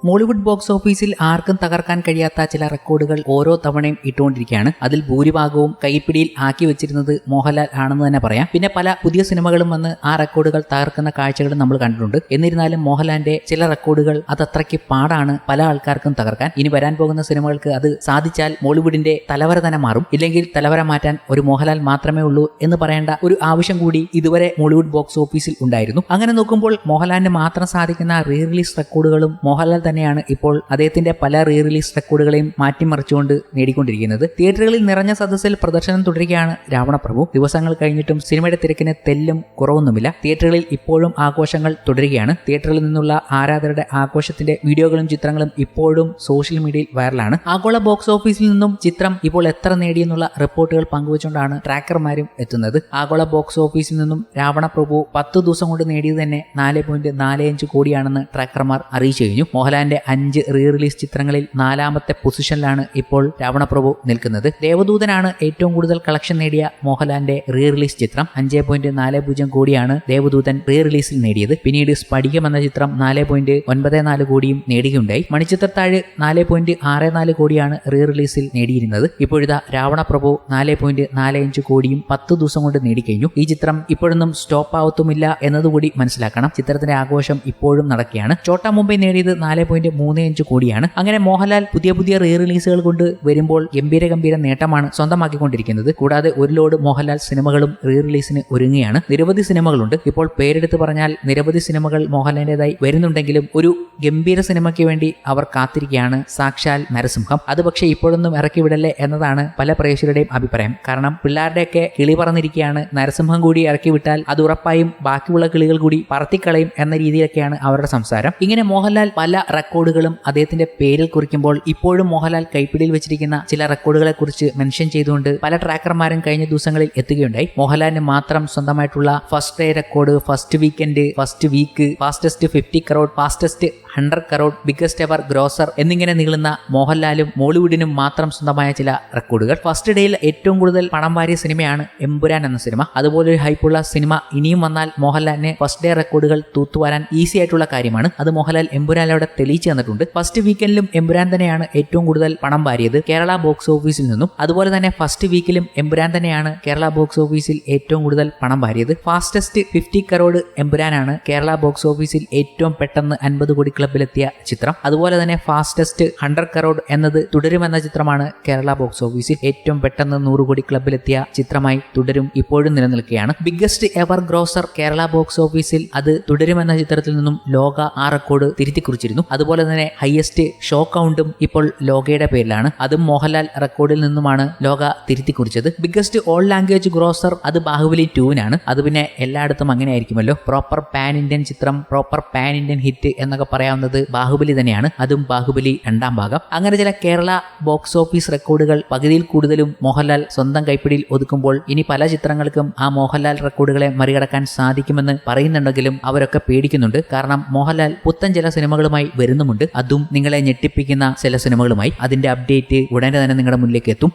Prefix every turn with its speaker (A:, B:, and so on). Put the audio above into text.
A: Mollywood box ഓഫീസിൽ ആർക്കും തകർക്കാൻ കഴിയാത്ത ചില റെക്കോർഡുകൾ ഓരോ തവണയും ഇട്ടുകൊണ്ടിരിക്കുകയാണ്. അതിൽ ഭൂരിഭാഗവും കൈപ്പിടിയിൽ ആക്കി വെച്ചിരുന്നത് മോഹൻലാൽ ആണെന്ന് തന്നെ പറയാം. പിന്നെ പല പുതിയ സിനിമകളും വന്ന് ആ റെക്കോർഡുകൾ തകർക്കുന്ന കാഴ്ചകളും നമ്മൾ കണ്ടിട്ടുണ്ട്. എന്നിരുന്നാലും മോഹൻലാലിന്റെ ചില റെക്കോർഡുകൾ അതത്രയ്ക്ക് പാടാണ് പല ആൾക്കാർക്കും തകർക്കാൻ. ഇനി വരാൻ പോകുന്ന സിനിമകൾക്ക് അത് സാധിച്ചാൽ മോളിവുഡിന്റെ തലവര തന്നെ മാറും. ഇല്ലെങ്കിൽ തലവര മാറ്റാൻ ഒരു മോഹൻലാൽ മാത്രമേ ഉള്ളൂ എന്ന് പറയേണ്ട ഒരു ആവശ്യം കൂടി ഇതുവരെ മോളിവുഡ് ബോക്സ് ഓഫീസിൽ ഉണ്ടായിരുന്നു. അങ്ങനെ നോക്കുമ്പോൾ മോഹൻലാലിന് മാത്രം സാധിക്കുന്ന റീ റിലീസ് റെക്കോർഡുകളും മോഹൻലാൽ തന്നെയാണ് ഇപ്പോൾ അദ്ദേഹത്തിന്റെ പല റീ റിലീസ് റെക്കോർഡുകളെയും മാറ്റിമറിച്ചുകൊണ്ട് നേടിക്കൊണ്ടിരിക്കുന്നത്. തിയേറ്ററുകളിൽ നിറഞ്ഞ സദസ്സിൽ പ്രദർശനം തുടരുകയാണ് രാവണപ്രഭു. ദിവസങ്ങൾ കഴിഞ്ഞിട്ടും സിനിമയുടെ തിരക്കിന് തെല്ലും കുറവൊന്നുമില്ല. തിയേറ്ററുകളിൽ ഇപ്പോഴും ആഘോഷങ്ങൾ തുടരുകയാണ്. തിയേറ്ററിൽ നിന്നുള്ള ആരാധകരുടെ ആഘോഷത്തിന്റെ വീഡിയോകളും ചിത്രങ്ങളും ഇപ്പോഴും സോഷ്യൽ മീഡിയയിൽ വൈറലാണ്. ആഗോള ബോക്സ് ഓഫീസിൽ നിന്നും ചിത്രം ഇപ്പോൾ എത്ര നേടിയെന്നുള്ള റിപ്പോർട്ടുകൾ പങ്കുവച്ചുകൊണ്ടാണ് ട്രാക്കർമാരും എത്തുന്നത്. ആഗോള ബോക്സ് ഓഫീസിൽ നിന്നും രാവണപ്രഭു പത്ത് ദിവസം കൊണ്ട് നേടിയത് തന്നെ നാല് പോയിന്റ് നാല് അഞ്ച് കോടിയാണെന്ന് ട്രാക്കർമാർ അറിയിച്ചു കഴിഞ്ഞു. മോഹൻലാലിന്റെ അഞ്ച് റീ റിലീസ് ചിത്രങ്ങളിൽ നാലാമത്തെ പൊസിഷനിലാണ് ഇപ്പോൾ രാവണപ്രഭു നിൽക്കുന്നത്. ദേവദൂതനാണ് ഏറ്റവും കൂടുതൽ കളക്ഷൻ നേടിയ മോഹൻലാലിന്റെ റീ റിലീസ് ചിത്രം. അഞ്ച് പോയിന്റ് നാല് പൂജ്യം കോടിയാണ് ദേവദൂതൻ റീ റിലീസിൽ നേടിയത്. പിന്നീട് സ്പടികം എന്ന ചിത്രം നാല് പോയിന്റ് ഒൻപത് നാല് കോടിയും നേടുകയുണ്ടായി. മണിച്ചിത്രത്താഴ് നാല് പോയിന്റ് ആറ് നാല് കോടിയാണ് റീ റിലീസിൽ നേടിയിരുന്നത്. ഇപ്പോഴിതാ രാവണപ്രഭു നാല് പോയിന്റ് നാല് അഞ്ച് കോടിയും പത്ത് ദിവസം കൊണ്ട് നേടിക്കഴിഞ്ഞു. ഈ ചിത്രം ഇപ്പോഴൊന്നും സ്റ്റോപ്പ് ആവത്തുമില്ല എന്നതുകൂടി മനസ്സിലാക്കണം. ചിത്രത്തിന്റെ ആഘോഷം ഇപ്പോഴും നടക്കുകയാണ്. ചോട്ടാ മുംബൈ നേടിയത് നാല് പോയിന്റ് മൂന്ന് അഞ്ച് കോടിയാണ്. അങ്ങനെ മോഹൻലാൽ പുതിയ പുതിയ റീ റിലീസുകൾ കൊണ്ട് വരുമ്പോൾ ഗംഭീര ഗംഭീര നേട്ടമാണ് സ്വന്തമാക്കിക്കൊണ്ടിരിക്കുന്നത്. കൂടാതെ ഒരു ലോഡ് മോഹൻലാൽ സിനിമകളും റീ റിലീസിന് ഒരുങ്ങുകയാണ്. നിരവധി സിനിമകളുണ്ട്. ഇപ്പോൾ പേരെടുത്ത് പറഞ്ഞാൽ നിരവധി സിനിമകൾ മോഹൻലാലിന്റെതായി വരുന്നുണ്ടെങ്കിലും ഒരു ഗംഭീര സിനിമയ്ക്ക് വേണ്ടി അവർ കാത്തിരിക്കുകയാണ് സാക്ഷാൽ നരസിംഹം. അത് പക്ഷേ ഇപ്പോഴൊന്നും ഇറക്കി വിടല്ലേ എന്നതാണ് പല പ്രേക്ഷകരുടെയും അഭിപ്രായം. കാരണം പിള്ളേരുടെയൊക്കെ കിളി പറന്നിരിക്കുകയാണ്. നരസിംഹം കൂടി ഇറക്കി വിട്ടാൽ അത് ഉറപ്പായും ബാക്കിയുള്ള കിളികൾ കൂടി പറത്തിക്കളയും എന്ന രീതിയിലൊക്കെയാണ് അവരുടെ സംസാരം. ഇങ്ങനെ മോഹൻലാൽ പല റെക്കോർഡുകളും അദ്ദേഹത്തിന്റെ പേരിൽ കുറിക്കുമ്പോൾ ഇപ്പോഴും മോഹൻലാൽ കൈപ്പിടിയിൽ വെച്ചിരിക്കുന്ന ചില റെക്കോർഡുകളെ കുറിച്ച് മെൻഷൻ ചെയ്തുകൊണ്ട് പല ട്രാക്കർമാരും കഴിഞ്ഞ ദിവസങ്ങളിൽ എത്തുകയുണ്ടായി. മോഹൻലാലിന് മാത്രം സ്വന്തമായിട്ടുള്ള first day record first weekend first week fastest fifty crore fastest hundred crore biggest ever grosser എന്നിങ്ങനെ നീളുന്ന മോഹൻലാലും മോളിവുഡിനും മാത്രം സ്വന്തമായ ചില റെക്കോർഡുകൾ. ഫസ്റ്റ് ഡേയിൽ ഏറ്റവും കൂടുതൽ പണം വാരിയ സിനിമയാണ് എമ്പുരാൻ എന്ന സിനിമ. അതുപോലെ ഒരു ഹൈപ്പുള്ള സിനിമ ഇനിയും വന്നാൽ മോഹൻലാലിനെ ഫസ്റ്റ് ഡേ റെക്കോർഡുകൾ തൂത്തുവാരാൻ ഈസി ആയിട്ടുള്ള കാര്യമാണ്. അത് മോഹൻലാൽ എമ്പുരാനിലൂടെ തെളിയിച്ചു തന്നിട്ടുണ്ട്. ഫസ്റ്റ് വീക്കെൻഡിലും എമ്പുരാൻ തന്നെയാണ് ഏറ്റവും കൂടുതൽ പണം വാരിയത് കേരള ബോക്സ് ഓഫീസിൽ നിന്നും. അതുപോലെ തന്നെ ഫസ്റ്റ് വീക്കിലും എമ്പുരാൻ തന്നെയാണ് കേരള ബോക്സ് ഓഫീസിൽ ഏറ്റവും കൂടുതൽ പണം വാരിയത്. ഫാസ്റ്റസ്റ്റ് ഫിഫ്റ്റി കറോഡ് എമ്പുരാനാണ് കേരള ബോക്സ് ഓഫീസിൽ ഏറ്റവും പെട്ടെന്ന് അൻപത് കോടി ക്ലബിലെത്തിയ ചിത്രം. അതുപോലെ തന്നെ ഫാസ്റ്റസ്റ്റ് ഹൺഡ്രഡ് കറോഡ് എന്നത് തുടരുമെന്ന ചിത്രമാണ് കേരള ബോക്സ് ഓഫീസിൽ ഏറ്റവും പെട്ടെന്ന് നൂറ് കോടി ക്ലബിലെത്തിയ ചിത്രമായി തുടരും ഇപ്പോഴും നിലനിൽക്കുകയാണ്. Biggest ever grosser Kerala box ഓഫീസിൽ അത് തുടരുമെന്ന ചിത്രത്തിൽ നിന്നും ലോക ആ റെക്കോർഡ് തിരുത്തി കുറിച്ചിരുന്നു അതുപോലെ തന്നെ ഹയസ്റ്റ് ഷോ കൗണ്ടും ഇപ്പോൾ ലോകയുടെ പേരിലാണ്. അതും മോഹൻലാൽ റെക്കോർഡിൽ നിന്നുമാണ് ലോക തിരുത്തി കുറിച്ചത് ബിഗ്ഗസ്റ്റ് ഓൾ ലാംഗ്വേജ് ഗ്രോസർ അത് ബാഹുബലി ടൂവിനാണ് അത് പിന്നെ എല്ലായിടത്തും അങ്ങനെ ആയിരിക്കുമല്ലോ പ്രോപ്പർ പാൻ ഇന്ത്യൻ ചിത്രം പ്രോപ്പർ പാൻ ഇന്ത്യൻ ഹിറ്റ് എന്നൊക്കെ പറയാവുന്നത് ബാഹുബലി തന്നെയാണ്. അതും ബാഹുബലി രണ്ടാം ഭാഗം. അങ്ങനെ ചില കേരള ബോക്സ് ഓഫീസ് റെക്കോർഡുകൾ പകുതിയിൽ കൂടുതലും മോഹൻലാൽ സ്വന്തം കൈപ്പിടിയിൽ ഒതുക്കുമ്പോൾ ഇനി പല ചിത്രങ്ങൾക്കും ആ മോഹൻലാൽ റെക്കോർഡുകളെ മറികടക്കാൻ സാധിക്കുമെന്ന് പറയുന്നുണ്ടെങ്കിലും അവരൊക്കെ പേടിക്കുന്നുണ്ട്. കാരണം മോഹൻലാൽ പുത്തൻ ചില സിനിമകളുമായി വരുന്നുമുണ്ട്. അതും നിങ്ങളെ ഞെട്ടിപ്പിക്കുന്ന ചില സിനിമകളുമായി അതിന്റെ അപ്ഡേറ്റ് ഉടനെ തന്നെ നിങ്ങളുടെ മുന്നിലേക്ക് എത്തും.